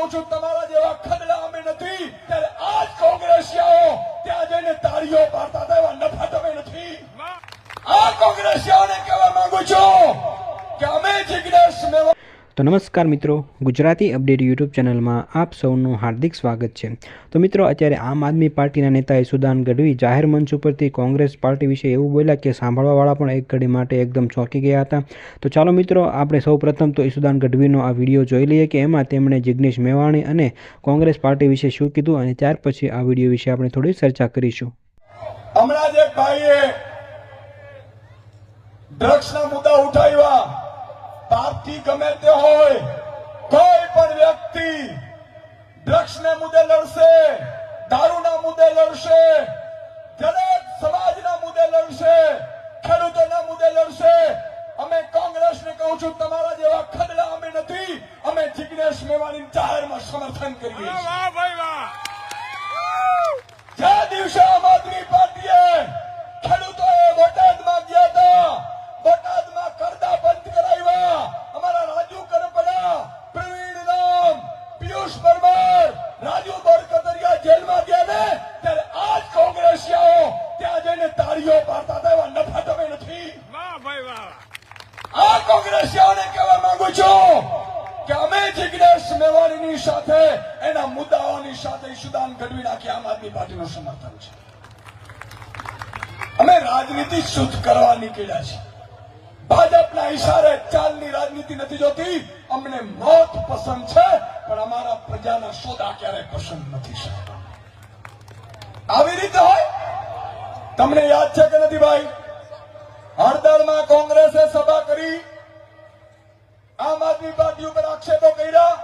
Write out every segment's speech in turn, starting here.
કહું છું તમારા જેવા ખદડા અમે નથી ત્યારે આ જ કોંગ્રેસિયાઓ ત્યાં જઈને તાળીઓ પાડતા હતા એવા નફા તમે નથી આ કોંગ્રેસિયાઓને કહેવા માંગુ છું કે અમે જિગ્નેશ મેવા તો નમસ્કાર મિત્રો, ગુજરાતી અપડેટ યુટ્યુબ ચેનલમાં આપ સૌનું હાર્દિક સ્વાગત છે. તો મિત્રો, અત્યારે આમ આદમી પાર્ટીના નેતા સુદાન ગઢવી જાહેર મંચ ઉપરથી કોંગ્રેસ પાર્ટી વિશે એવું બોલ્યા કે સાંભળવાવાળા પણ એક ઘડી માટે એકદમ ચોંકી ગયા હતા. તો ચાલો મિત્રો, આપણે સૌ પ્રથમ તો ઈસુદાન ગઢવીનો આ વીડિયો જોઈ લઈએ કે એમાં તેમણે જિગ્નેશ મેવાણી અને કોંગ્રેસ પાર્ટી વિશે શું કીધું અને ત્યાર પછી આ વીડિયો વિશે આપણે થોડી ચર્ચા કરીશું. ડ્રગ્સના મુદ્દા ઉઠાવ્યા પાર્ટી ગમે તે હોય કોઈ પણ વ્યક્તિ ડ્રગ્સને મુદ્દે લડશે દારૂના મુદ્દે લડશે દરેક સમાજના મુદ્દે લડશે ખેડૂતોના મુદ્દે લડશે. અમે કોંગ્રેસને કહું છું તમારા જેવા ખદડા અમે નથી અમે જિગ્નેશ મેવાણી જાહેરમાં સમર્થન કરીએ છીએ. આ કોંગ્રેસિયાઓને કહેવા માંગુ છું કે અમે જિગ્નેશ મેવાણીની સાથે એના મુદ્દાઓની સાથે ઈશુદાન ઘડવી નાખી આમ આદમી પાર્ટીનું સમર્થન છે અમે રાજનીતિ શુદ્ધ કરવા નીકળ્યા છીએ ભાજપના ઇશારે ચાલની રાજનીતિ નથી જોતી અમને મોત પસંદ છે પણ અમારા પ્રજાના સોદા ક્યારેય પસંદ નથી આવી રીતે હોય તમને યાદ છે કે નથી ભાઈ હળદળમાં કોંગ્રેસે સભા કરી આમ આદમી પાર્ટી ઉપર આક્ષેપો કર્યા.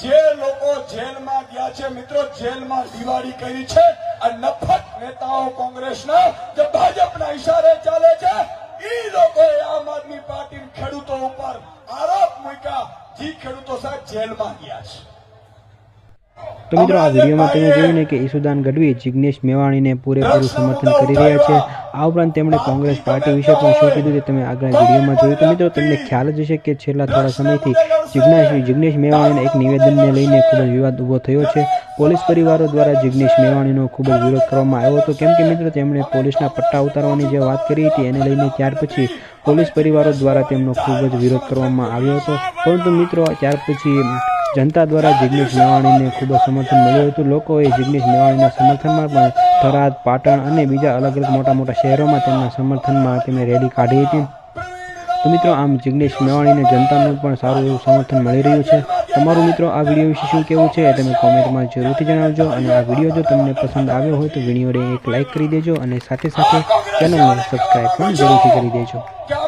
જે લોકો જેલમાં ગયા છે, મિત્રો, જેલમાં દિવાળી કરી છે આ નફત નેતાઓ કોંગ્રેસના જે ભાજપના ઇશારે ચાલે છે. ઈ લોકોએ આમ આદમી પાર્ટી ખેડૂતો ઉપર આરોપ મૂક્યા. જે ખેડૂતો સાહેબ જેલમાં ગયા છે. તો મિત્રો આ વિડીયોમાં તમે જોયું ને કે ઈસુદાન ગઢવી જિગ્નેશ મેવાણીને પૂરેપૂરું સમર્થન કરી રહ્યા છે. આ ઉપરાંત તેમણે કોંગ્રેસ પાર્ટી વિશે પણ શું કીધું તે તમે આગળ વિડીયોમાં જોયું. તો મિત્રો તમને ખ્યાલ જ હશે કે છેલ્લા થોડા સમયથી જિગ્નેશ જિગ્નેશ મેવાણીના એક નિવેદનને લઈને ખૂબ જ વિવાદ ઊભો થયો છે. પોલીસ પરિવારો દ્વારા જિગ્નેશ મેવાણીનો ખૂબ જ વિરોધ કરવામાં આવ્યો હતો. કેમ કે મિત્રો તેમણે પોલીસના પટ્ટા ઉતારવાની જે વાત કરી હતી એને લઈને ત્યાર પછી પોલીસ પરિવારો દ્વારા તેમનો ખૂબ જ વિરોધ કરવામાં આવ્યો હતો. પરંતુ મિત્રો ત્યાર પછી જનતા દ્વારા જિગ્નેશ મેવાણીને ખૂબ જ સમર્થન મળ્યું હતું. લોકોએ જિગ્નેશ મેવાણીના સમર્થનમાં પણ થરાદ, પાટણ અને બીજા અલગ અલગ મોટા મોટા શહેરોમાં તેમના સમર્થનમાં તેમણે રેલી કાઢી હતી. તો મિત્રો, આમ જિગ્નેશ મેવાણીને જનતાનું પણ સારું એવું સમર્થન મળી રહ્યું છે. તમારું મિત્રો, આ વીડિયો વિશે શું કહેવું છે તમે કોમેન્ટમાં જરૂરથી જણાવજો અને આ વીડિયો જો તમને પસંદ આવ્યો હોય તો વિડીયોને એક લાઇક કરી દેજો અને સાથે સાથે ચેનલને સબસ્ક્રાઈબ પણ જરૂરથી કરી દેજો.